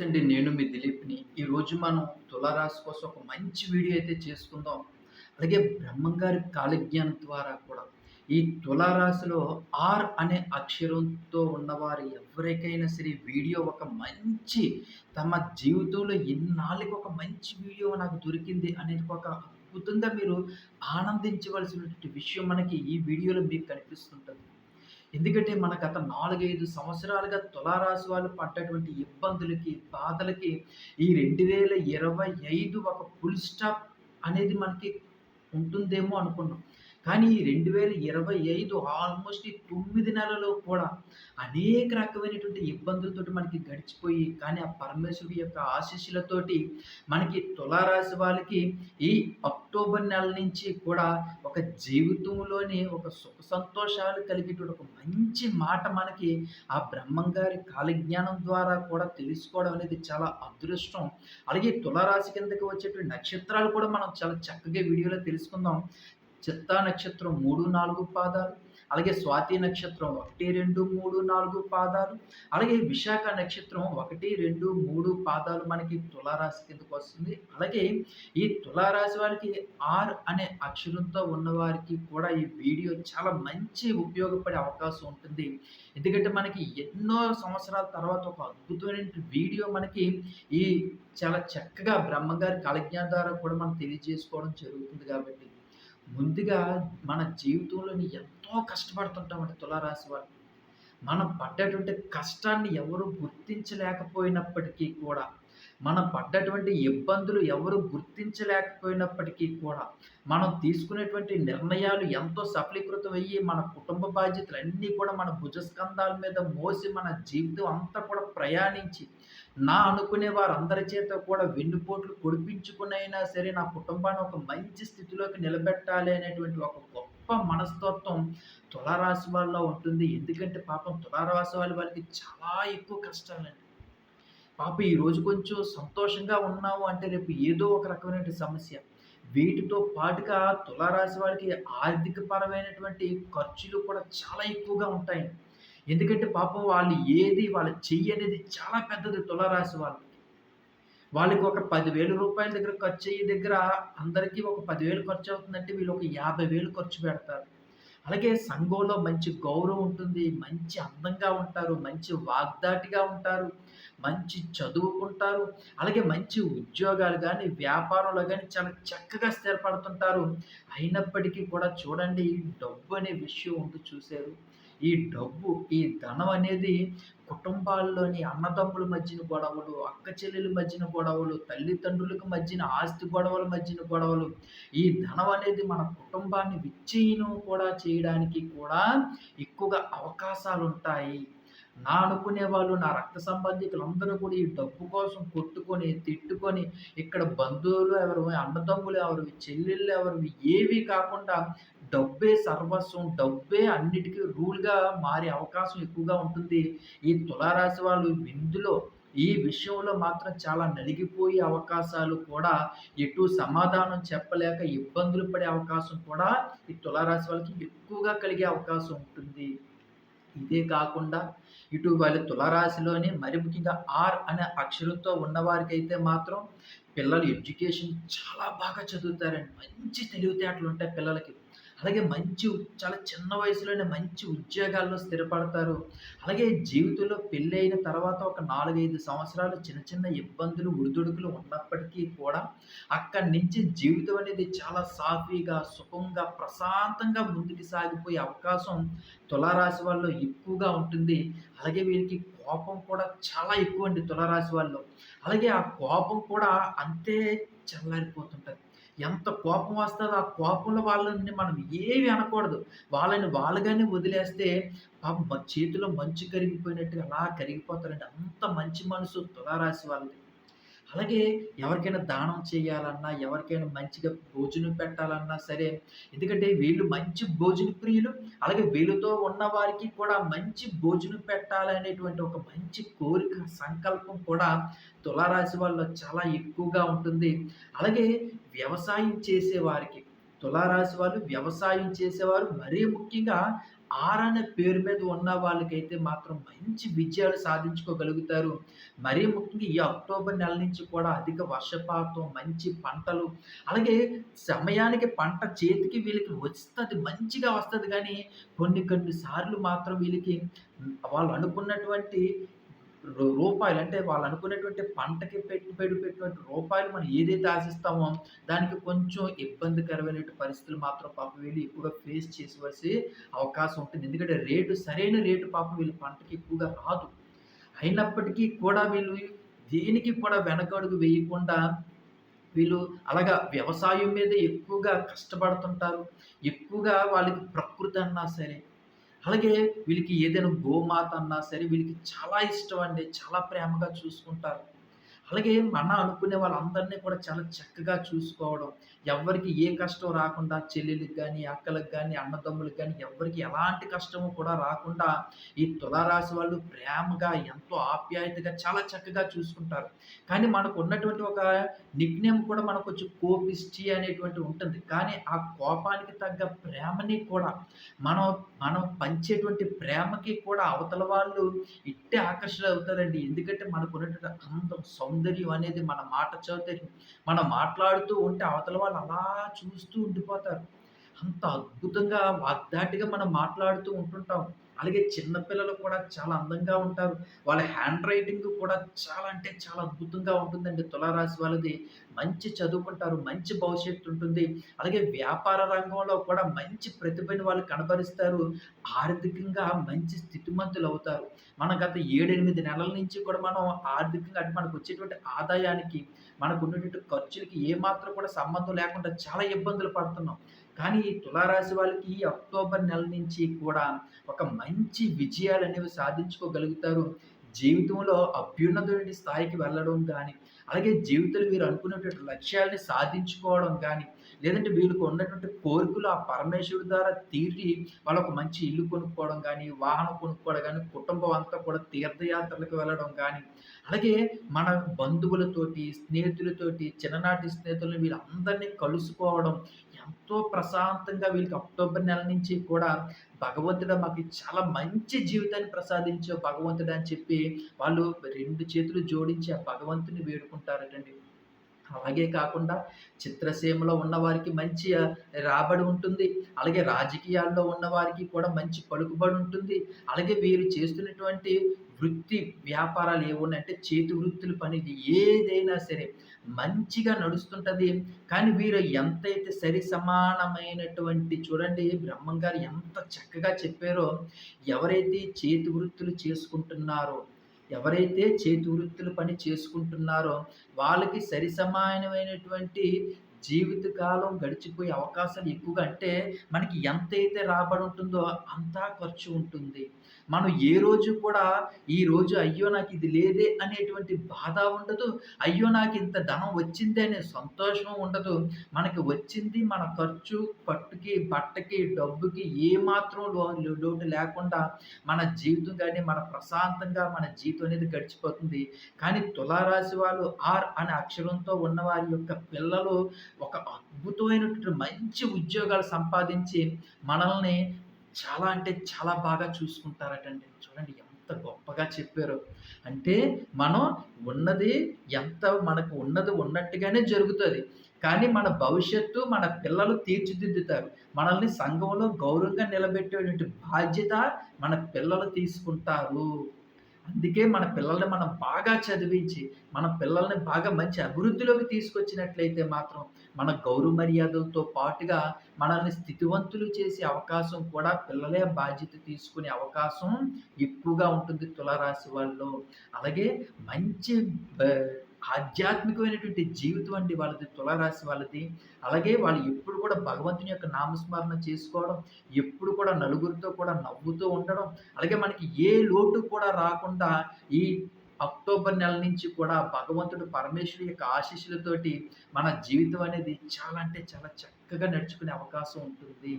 నమస్తే అండి. నేను మీ దిలీప్ని. ఈరోజు మనం తులారాశి కోసం ఒక మంచి వీడియో అయితే చేసుకుందాం. అలాగే బ్రహ్మంగారి కాలజ్ఞానం ద్వారా కూడా. ఈ తులారాశిలో ఆర్ అనే అక్షరంతో ఉన్నవారు ఎవరికైనా సరే వీడియో ఒక మంచి తమ జీవితంలో ఇన్నాళ్ళకి ఒక మంచి వీడియో నాకు దొరికింది అనేది ఒక అద్భుతంగా మీరు ఆనందించవలసినటువంటి విషయం మనకి ఈ వీడియోలో మీకు కనిపిస్తుంటుంది. ఎందుకంటే మన గత నాలుగైదు సంవత్సరాలుగా తులారాశి వాళ్ళు పడ్డటువంటి ఇబ్బందులకి బాధలకి ఈ రెండు వేల ఇరవై ఐదు ఒక ఫుల్ స్టాప్ అనేది మనకి ఉంటుందేమో అనుకున్నాం. కానీ ఈ రెండు వేల ఇరవై ఐదు ఆల్మోస్ట్ ఈ తొమ్మిది నెలలో కూడా అనేక రకమైనటువంటి ఇబ్బందులతోటి మనకి గడిచిపోయి కానీ ఆ పరమేశ్వరుడి యొక్క ఆశీస్సులతోటి మనకి తులారాశి వాళ్ళకి ఈ అక్టోబర్ నెల నుంచి కూడా ఒక జీవితంలోని ఒక సుఖ సంతోషాలు కలిగేటువంటి ఒక మంచి మాట మనకి ఆ బ్రహ్మంగారి కాలజ్ఞానం ద్వారా కూడా తెలుసుకోవడం అనేది చాలా అదృష్టం. అలాగే తులారాశి కిందకి వచ్చేటువంటి నక్షత్రాలు కూడా మనం చాలా చక్కగా వీడియోలో తెలుసుకుందాం. చిత్తా నక్షత్రం మూడు నాలుగు పాదాలు అలాగే స్వాతి నక్షత్రం ఒకటి రెండు మూడు నాలుగు పాదాలు అలాగే విశాఖ నక్షత్రం ఒకటి రెండు మూడు పాదాలు మనకి తులారాశి కిందకు వస్తుంది. అలాగే ఈ తులారాశి వారికి ఆర్ అనే అక్షరంతో ఉన్నవారికి కూడా ఈ వీడియో చాలా మంచి ఉపయోగపడే అవకాశం ఉంటుంది. ఎందుకంటే మనకి ఎన్నో సంవత్సరాల తర్వాత ఒక అద్భుతమైన వీడియో మనకి ఈ చాలా చక్కగా బ్రహ్మగారి కళజ్ఞ ద్వారా కూడా మనం తెలియజేసుకోవడం జరుగుతుంది కాబట్టి ముందుగా మన జీవితంలోని ఎంతో కష్టపడుతుంటామండి తులారాశి వాళ్ళు మనం పడ్డటువంటి కష్టాన్ని ఎవరు గుర్తించలేకపోయినప్పటికీ కూడా మనం పడ్డటువంటి ఇబ్బందులు ఎవరు గుర్తించలేకపోయినప్పటికీ కూడా మనం తీసుకునేటువంటి నిర్ణయాలు ఎంతో సఫలీకృతం అయ్యి మన కుటుంబ బాధ్యతలు అన్నీ కూడా మన భుజస్కంధాల మీద మోసి మన జీవితం అంతా కూడా ప్రయాణించి నా అనుకునే వారందరి చేత కూడా వెన్నుపోట్లు పొడిపించుకునైనా సరే నా కుటుంబాన్ని ఒక మంచి స్థితిలోకి నిలబెట్టాలి అనేటువంటి ఒక గొప్ప మనస్తత్వం తులారాశి వాళ్ళలో ఉంటుంది. ఎందుకంటే పాపం తులారాశి వాళ్ళ వాళ్ళకి చాలా ఎక్కువ కష్టాలండి. పాప ఈరోజు కొంచెం సంతోషంగా ఉన్నావు అంటే రేపు ఏదో ఒక రకమైన సమస్య. వీటితో పాటుగా తులారాశి వాళ్ళకి ఆర్థిక పరమైనటువంటి ఖర్చులు కూడా చాలా ఎక్కువగా ఉంటాయి. ఎందుకంటే పాపం వాళ్ళు ఏది వాళ్ళ చెయ్యి అనేది చాలా పెద్దది తులారాశి వాళ్ళకి. వాళ్ళకి ఒక పదివేల రూపాయల దగ్గర ఖర్చు అయ్యే దగ్గర అందరికీ ఒక పదివేలు ఖర్చు అవుతుందంటే వీళ్ళు ఒక యాభై వేలు ఖర్చు పెడతారు. అలాగే సంఘంలో మంచి గౌరవం ఉంటుంది మంచి అందంగా ఉంటారు మంచి వాగ్దాటిగా ఉంటారు. మంచి చదువుకుంటారు. అలాగే మంచి ఉద్యోగాలు కానీ వ్యాపారంలో కానీ చాలా చక్కగా స్థిరపడుతుంటారు. అయినప్పటికీ కూడా చూడండి డబ్బు అనే విషయం ఉంటూ చూశారు. ఈ డబ్బు ఈ ధనం అనేది కుటుంబాల్లోని అన్నదమ్ముల మధ్యన గొడవలు అక్క చెల్లెల మధ్యన గొడవలు తల్లిదండ్రులకు మధ్యన ఆస్తి గొడవల మధ్యన గొడవలు ఈ ధనం అనేది మన కుటుంబాన్ని విచ్ఛిన్నం కూడా చేయడానికి కూడా ఎక్కువగా అవకాశాలు ఉంటాయి నా అనుకునే వాళ్ళు నా రక్త సంబంధికులు అందరూ కూడా ఈ డబ్బు కోసం కొట్టుకొని తిట్టుకొని ఇక్కడ బంధువులు ఎవరు అన్నదమ్ములు ఎవరు చెల్లెళ్ళు ఎవరు ఏవి కాకుండా డబ్బే సర్వస్వం డబ్బే అన్నిటికీ రూల్గా మారే అవకాశం ఎక్కువగా ఉంటుంది. ఈ తులారాశి వాళ్ళు విందులో ఈ విషయంలో మాత్రం చాలా నలిగిపోయే అవకాశాలు కూడా ఎటు సమాధానం చెప్పలేక ఇబ్బందులు పడే అవకాశం కూడా ఈ తులారాశి వాళ్ళకి ఎక్కువగా కలిగే అవకాశం ఉంటుంది. ఇదే కాకుండా ఇటు తులరాశిలోని తులారాశిలోని మరి ముఖ్యంగా ఆర్ అనే అక్షరంతో ఉన్నవారికి అయితే మాత్రం పిల్లలు ఎడ్యుకేషన్ చాలా బాగా చదువుతారండి. మంచి తెలివితేటలు ఉంటాయి పిల్లలకి. అలాగే మంచి చాలా చిన్న వయసులోనే మంచి ఉద్యోగాల్లో స్థిరపడతారు. అలాగే జీవితంలో పెళ్ళైన తర్వాత ఒక నాలుగైదు సంవత్సరాలు చిన్న చిన్న ఇబ్బందులు ఉడిదుడుకులు ఉన్నప్పటికీ కూడా అక్కడి నుంచి జీవితం అనేది చాలా సాఫీగా సుఖంగా ప్రశాంతంగా ముందుకు సాగిపోయే అవకాశం తులారాశి వాళ్ళు ఎక్కువగా ఉంటుంది. అలాగే వీరికి కోపం కూడా చాలా ఎక్కువ అండి తులారాశి వాళ్ళు. అలాగే ఆ కోపం కూడా అంతే చల్లారిపోతుంటుంది. ఎంత కోపం వస్తుందో ఆ కోపంలో వాళ్ళని మనం ఏమి అనకూడదు. వాళ్ళని వాళ్ళగానే వదిలేస్తే పాపం చేతిలో మంచు కరిగిపోయినట్టుగా అలా కరిగిపోతారండి. అంత మంచి మనసు తులారాశి వాళ్ళది. అలాగే ఎవరికైనా దానం చేయాలన్నా ఎవరికైనా మంచిగా భోజనం పెట్టాలన్నా సరే ఎందుకంటే వీళ్ళు మంచి భోజన ప్రియులు అలాగే వీళ్ళతో ఉన్న వారికి కూడా మంచి భోజనం పెట్టాలనేటువంటి ఒక మంచి కోరిక సంకల్పం కూడా తులారాశి వాళ్ళలో చాలా ఎక్కువగా ఉంటుంది. అలాగే వ్యవసాయం చేసేవారికి తులారాశి వాళ్ళు వ్యవసాయం చేసేవారు మరీ ముఖ్యంగా ఆర్ అనే పేరు మీద ఉన్న వాళ్ళకైతే మాత్రం మంచి విజయాలు సాధించుకోగలుగుతారు. మరీ ముఖ్యంగా ఈ అక్టోబర్ నెల నుంచి కూడా అధిక వర్షపాతం మంచి పంటలు అలాగే సమయానికి పంట చేతికి వీళ్ళకి వస్తుంది మంచిగా వస్తుంది. కానీ కొన్ని కొన్ని సార్లు మాత్రం వీళ్ళకి వాళ్ళు అనుకున్నటువంటి రూపాయలు అంటే వాళ్ళు అనుకునేటువంటి పంటకి పెట్టుబడి పెట్టినటువంటి రూపాయలు మనం ఏదైతే ఆశిస్తామో దానికి కొంచెం ఇబ్బందికరమైన పరిస్థితులు మాత్రం పాపం వీళ్ళు ఎక్కువగా ఫేస్ చేసేవలసి అవకాశం ఉంటుంది. ఎందుకంటే రేటు సరైన రేటు పాపం వీళ్ళు పంటకి ఎక్కువగా రాదు. అయినప్పటికీ కూడా వీళ్ళు దేనికి కూడా వెనకడుగు వేయకుండా వీళ్ళు అలాగా వ్యవసాయం మీద ఎక్కువగా కష్టపడుతుంటారు. ఎక్కువగా వాళ్ళకి ప్రకృతి అన్నా సరే అలాగే వీళ్ళకి ఏదైనా గోమాత అన్నా సరే వీళ్ళకి చాలా ఇష్టం అండి చాలా ప్రేమగా చూసుకుంటారు. అలాగే మన అనుకునే వాళ్ళందరినీ కూడా చాలా చక్కగా చూసుకోవడం. ఎవరికి ఏ కష్టం రాకుండా చెల్లెలకి కానీ అక్కలకు కానీ అన్నదమ్ములకు కానీ ఎవరికి ఎలాంటి కష్టము కూడా రాకుండా ఈ తులారాశి వాళ్ళు ప్రేమగా ఎంతో ఆప్యాయతగా చాలా చక్కగా చూసుకుంటారు. కానీ మనకు ఉన్నటువంటి ఒక నిక్నేమ్ కూడా మనకు వచ్చి కోపిష్టి అనేటువంటి ఉంటుంది. కానీ ఆ కోపానికి తగ్గ ప్రేమని కూడా మనం మనం పంచేటువంటి ప్రేమకి కూడా అవతల వాళ్ళు ఇట్టే ఆకర్షణ అవుతారండి ఎందుకంటే మనకు ఉన్నటువంటి అందం సౌందర్యం సౌందర్యం అనేది మన మాట చౌతర్యం మనం మాట్లాడుతూ ఉంటే అవతల వాళ్ళు అలా చూస్తూ ఉండిపోతారు. అంత అద్భుతంగా వాగ్దాటిగా మనం మాట్లాడుతూ ఉంటుంటాం. అలాగే చిన్నపిల్లలు కూడా చాలా అందంగా ఉంటారు. వాళ్ళ హ్యాండ్ రైటింగ్ కూడా చాలా అంటే చాలా అద్భుతంగా ఉంటుందండి. తులారాశి వాళ్ళది మంచి చదువుకుంటారు మంచి భవిష్యత్తు ఉంటుంది. అలాగే వ్యాపార రంగంలో కూడా మంచి ప్రతిభని వాళ్ళు కనబరుస్తారు. ఆర్థికంగా మంచి స్థితిమంతులు అవుతారు. మన గత ఏడెనిమిది నెలల నుంచి కూడా మనం ఆర్థికంగా అంటే మనకు వచ్చేటువంటి ఆదాయానికి మనకు ఉన్నటువంటి ఖర్చులకి ఏమాత్రం కూడా సంబంధం లేకుండా చాలా ఇబ్బందులు పడుతున్నాం. కానీ తులారాశి వాళ్ళకి ఈ అక్టోబర్ నెల నుంచి కూడా ఒక మంచి విజయాలు అనేవి సాధించుకోగలుగుతారు. జీవితంలో అభ్యున్నతమైన స్థాయికి వెళ్ళడం కానీ అలాగే జీవితంలో వీరు అనుకున్నటువంటి లక్ష్యాలని సాధించుకోవడం కానీ లేదంటే వీళ్ళకు ఉన్నటువంటి కోరికలు ఆ పరమేశ్వరుడు ద్వారా తీరి వాళ్ళకు మంచి ఇల్లు కొనుక్కోవడం కానీ వాహనం కొనుక్కోవడం కానీ కుటుంబం అంతా కూడా తీర్థయాత్రలకు వెళ్ళడం కానీ అలాగే మన బంధువులతోటి స్నేహితులతోటి చిన్ననాటి స్నేహితులను వీళ్ళందరినీ కలుసుకోవడం ఎంతో ప్రశాంతంగా వీళ్ళకి అక్టోబర్ నెల నుంచి కూడా భగవంతుడు మాకు చాలా మంచి జీవితాన్ని ప్రసాదించే భగవంతుడు అని చెప్పి వాళ్ళు రెండు చేతులు జోడించి ఆ భగవంతుని వేడుకుంటారటండి. అలాగే కాకుండా చిత్రసీమలో ఉన్నవారికి మంచి రాబడి ఉంటుంది. అలాగే రాజకీయాల్లో ఉన్నవారికి కూడా మంచి పలుకుబడి ఉంటుంది. అలాగే వీరు చేస్తున్నటువంటి వృత్తి వ్యాపారాలు ఏమున్నాయంటే చేతి వృత్తులు పని ఏదైనా సరే మంచిగా నడుస్తుంటుంది. కానీ వీరు ఎంతైతే సరి సమానమైనటువంటి చూడండి బ్రహ్మం గారు ఎంత చక్కగా చెప్పారో ఎవరైతే చేతి వృత్తులు చేసుకుంటున్నారో ఎవరైతే చేతి వృత్తులు పని చేసుకుంటున్నారో వాళ్ళకి సరి సమానమైనటువంటి జీవితకాలం గడిచిపోయే అవకాశాలు ఎక్కువగా అంటే మనకి ఎంతైతే రాబడి ఉంటుందో అంతా ఖర్చు ఉంటుంది. మనం ఏ రోజు కూడా ఈ రోజు అయ్యో నాకు ఇది లేదే అనేటువంటి బాధ ఉండదు. అయ్యో నాకు ఇంత ధనం వచ్చింది అనే సంతోషం ఉండదు. మనకి వచ్చింది మన ఖర్చు పట్టుకి బట్టకి డబ్బుకి ఏమాత్రం లోటు లేకుండా మన జీవితం కానీ మన ప్రశాంతంగా మన జీవితం అనేది గడిచిపోతుంది. కానీ తులారాశి వాళ్ళు ఆర్ అనే అక్షరంతో ఉన్న వారి యొక్క పిల్లలు ఒక అద్భుతమైనటువంటి మంచి ఉద్యోగాలు సంపాదించి మనల్ని చాలా అంటే చాలా బాగా చూసుకుంటారటండి. చూడండి ఎంత గొప్పగా చెప్పారు. అంటే మనం ఉన్నది ఎంత మనకు ఉన్నది ఉన్నట్టుగానే జరుగుతుంది. కానీ మన భవిష్యత్తు మన పిల్లలు తీర్చిదిద్దుతారు. మనల్ని సంఘంలో గౌరవంగా నిలబెట్టేటువంటి బాధ్యత మన పిల్లలు తీసుకుంటారు. అందుకే మన పిల్లల్ని మనం బాగా చదివించి మన పిల్లల్ని బాగా మంచి అభివృద్ధిలోకి తీసుకొచ్చినట్లయితే మాత్రం మన గౌరవ మర్యాదలతో పాటుగా మనల్ని స్థితివంతులు చేసే అవకాశం కూడా పిల్లలే బాధ్యత తీసుకునే అవకాశం ఎక్కువగా ఉంటుంది తులారాశి వాళ్ళు. అలాగే మంచి ఆధ్యాత్మికమైనటువంటి జీవితం అండి వాళ్ళది తులారాశి వాళ్ళది. అలాగే వాళ్ళు ఎప్పుడు కూడా భగవంతుని యొక్క నామస్మరణ చేసుకోవడం ఎప్పుడు కూడా నలుగురితో కూడా నవ్వుతూ ఉండడం అలాగే మనకి ఏ లోటు కూడా రాకుండా ఈ అక్టోబర్ నెల నుంచి కూడా భగవంతుడు పరమేశ్వరు యొక్క ఆశీస్సులతోటి మన జీవితం అనేది చాలా అంటే చాలా చక్కగా చక్కగా నడుచుకునే అవకాశం ఉంటుంది.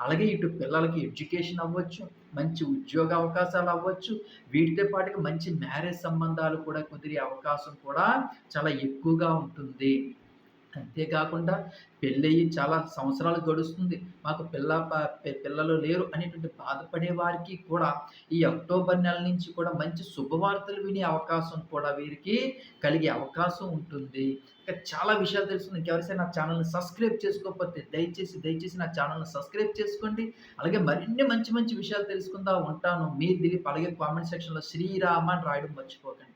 అలాగే ఇటు పిల్లలకి ఎడ్యుకేషన్ అవ్వచ్చు మంచి ఉద్యోగ అవకాశాలు అవ్వచ్చు వీటితో పాటుగా మంచి మ్యారేజ్ సంబంధాలు కూడా కుదిరే అవకాశం కూడా చాలా ఎక్కువగా ఉంటుంది. అంతేకాకుండా పెళ్ళయ్యి చాలా సంవత్సరాలు గడుస్తుంది. మాకు పిల్ల పిల్లలు లేరు అనేటువంటి బాధపడే వారికి కూడా ఈ అక్టోబర్ నెల నుంచి కూడా మంచి శుభవార్తలు వినే అవకాశం కూడా వీరికి కలిగే అవకాశం ఉంటుంది. ఇంకా చాలా విషయాలు తెలుస్తుంది. ఇంకెవరిసైనా నా ఛానల్ని సబ్స్క్రైబ్ చేసుకోకపోతే దయచేసి దయచేసి నా ఛానల్ని సబ్స్క్రైబ్ చేసుకోండి. అలాగే మరిన్ని మంచి మంచి విషయాలు తెలుసుకుందా. ఉంటాను. మీ దిలీప్. అలాగే కామెంట్ సెక్షన్లో శ్రీరామ అని రాయడం మర్చిపోకండి.